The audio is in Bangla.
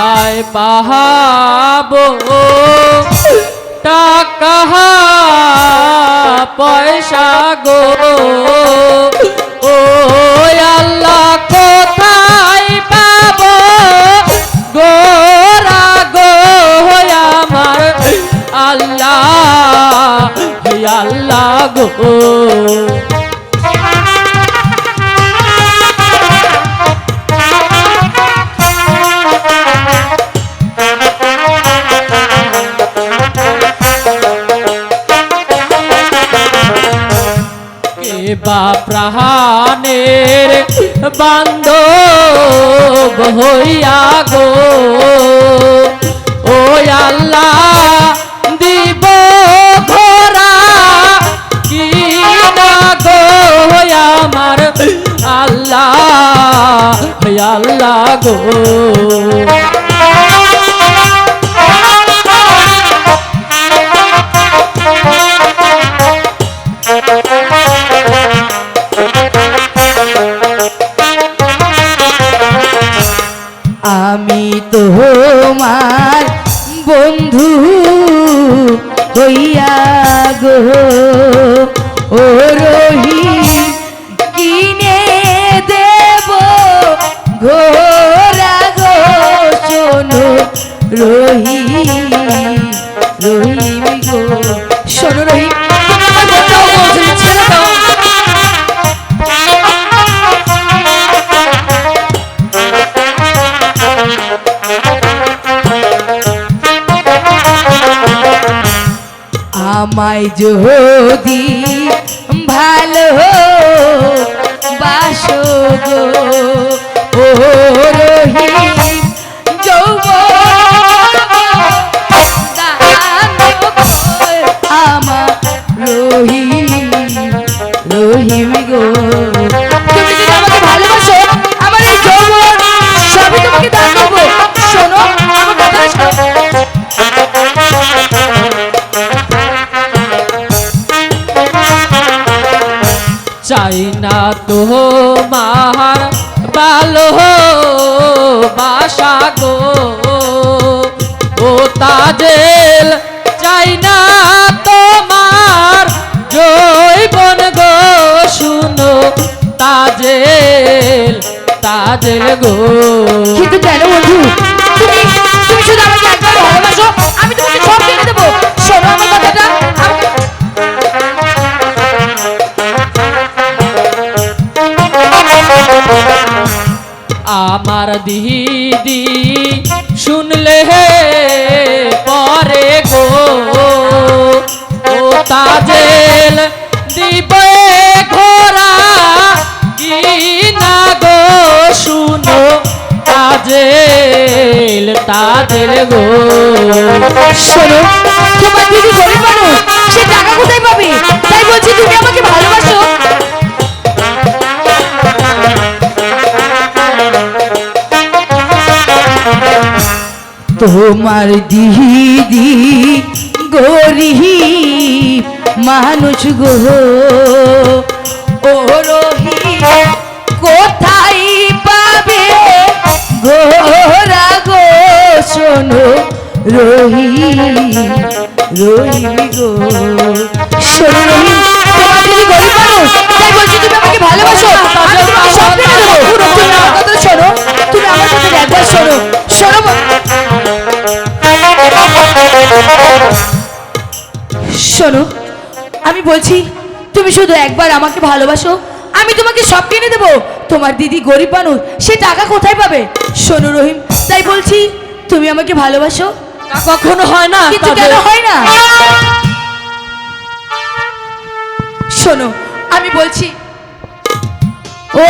কোথায় পাহাবো? টাকা পয়সা গো? ও আল্লাহ কোথায় পাবো? গোরা গো আমার আল্লাহ আল্লাহ গো। বা প্রাণের বান্ধব হইয়া গো। ও আল্লাহ, দিব ঘোরা কি না গো? আমার আল্লাহ আল্লাহ গো। আমি তোমার বন্ধু হইয়া ও রহি কিনে দেব ঘোরা গো শোনো রহি রহিম গো। আমায় যদি ভালো বাসো গো। ও রহিম না তোমার ভালো বাসা গো। ও তাজেল চাই না তোমার জৈবন গো, শুনো তাজেল তাজেল গো। আমার দিদি। শুনলে হে পরে গো। ও তাজেল দিবে ঘোরা কি না গো। শুনো তাজেল তাজেল গো। শোনো, তোমার তোমার দিদি গরিব মানুষ গো। ও কোথায় পাবে গোরা গো? শোনো রহি রহি গো। শোনো শোনো আমি বলছি তুমি শুধু একবার আমাকে ভালোবাসো আমি তোমাকে সব কিনে দেবো। তোমার দিদি গরিব মানুষ সে টাকা কোথায় পাবে? শোনো রহিম তাই বলছি তুমি আমাকে ভালোবাসো। কখনো হয় না কিন্তু কেন হয় না? শোনো আমি বলছি ও